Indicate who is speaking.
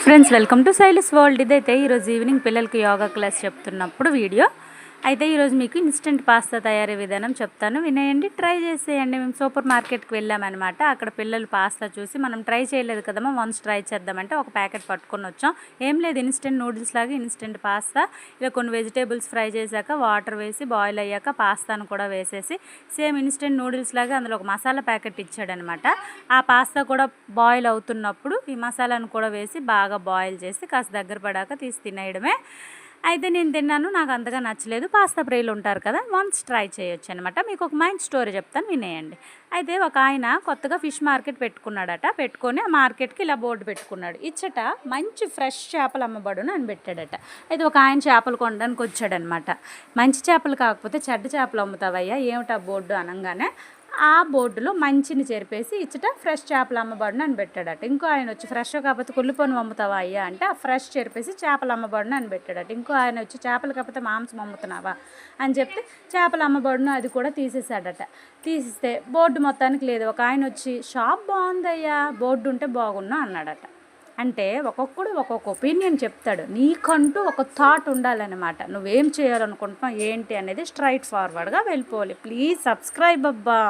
Speaker 1: Hi friends welcome to సైలిస్ world. ఇదైతే ఈరోజు ఈవినింగ్ పిల్లలకి యోగా క్లాస్ చెప్తున్నప్పుడు వీడియో. అయితే ఈరోజు మీకు ఇన్స్టెంట్ పాస్తా తయారీ విధానం చెప్తాను. వినేయండి ట్రై చేసేయండి. మేము సూపర్ మార్కెట్కి వెళ్ళామన్నమాట. అక్కడ పిల్లలు పాస్తా చూసి మనం ట్రై చేయలేదు కదమ్మా వన్స్ ట్రై చేద్దామంటే ఒక ప్యాకెట్ పట్టుకొని వచ్చాం. ఏం లేదు ఇన్స్టెంట్ నూడిల్స్ లాగా ఇన్స్టెంట్ పాస్తా ఇలా కొన్ని వెజిటేబుల్స్ ఫ్రై చేశాక వాటర్ వేసి బాయిల్ అయ్యాక పాస్తాను కూడా వేసేసి సేమ్ ఇన్స్టెంట్ నూడిల్స్ లాగా అందులో ఒక మసాలా ప్యాకెట్ ఇచ్చాడనమాట ఆ పాస్తా కూడా బాయిల్ అవుతున్నప్పుడు ఈ మసాలాను కూడా వేసి బాగా బాయిల్ చేసి కాస్త దగ్గర పడాక తీసి తినేయడమే. అయితే నేను తిన్నాను నాకు అంతగా నచ్చలేదు. పాస్తా ప్రియులు ఉంటారు కదా వన్స్ ట్రై చేయొచ్చు అనమాట మీకు ఒక మైండ్ స్టోరీ చెప్తాను వినేయండి. అయితే ఒక ఆయన కొత్తగా ఫిష్ మార్కెట్ పెట్టుకున్నాడట పెట్టుకొని ఆ మార్కెట్కి ఇలా బోర్డు పెట్టుకున్నాడు. ఇచ్చట మంచి ఫ్రెష్ చేపలు అమ్మబడును అని పెట్టాడట. అయితే ఒక ఆయన చేపలు కొనడానికి వచ్చాడనమాట మంచి చేపలు కాకపోతే చెడ్డ చేపలు అమ్ముతావయ్యా ఏమిటా బోర్డు అనగానే ఆ బోర్డులో మంచిని చెరిపేసి ఇచ్చట ఫ్రెష్ చేపలు అమ్మబడును అని పెట్టాడట. ఇంకో ఆయన వచ్చి ఫ్రెష్ కాకపోతే కుళ్ళిపోను అమ్ముతావా అయ్యా అంటే ఆ ఫ్రెష్ చెరిపేసి చేపలు అమ్మబడును అని పెట్టాడట. ఇంకో ఆయన వచ్చి చేపలు కాకపోతే మాంసం అమ్ముతున్నావా అని చెప్తే చేపలు అమ్మబడును అది కూడా తీసేసాడట తీసిస్తే బోర్డు మొత్తానికి లేదు. ఒక ఆయన వచ్చి షాప్ బాగుందయ్యా బోర్డు ఉంటే బాగున్నా అన్నాడట. అంటే ఒక్కొక్కడు ఒక్కొక్క ఒపీనియన్ చెప్తాడు. నీకంటూ ఒక థాట్ ఉండాలన్నమాట. నువ్వేం చేయాలనుకుంటున్నావు ఏంటి అనేది స్ట్రైట్ ఫార్వర్డ్గా వెళ్ళిపోవాలి. ప్లీజ్ సబ్స్క్రైబ్ అబ్బా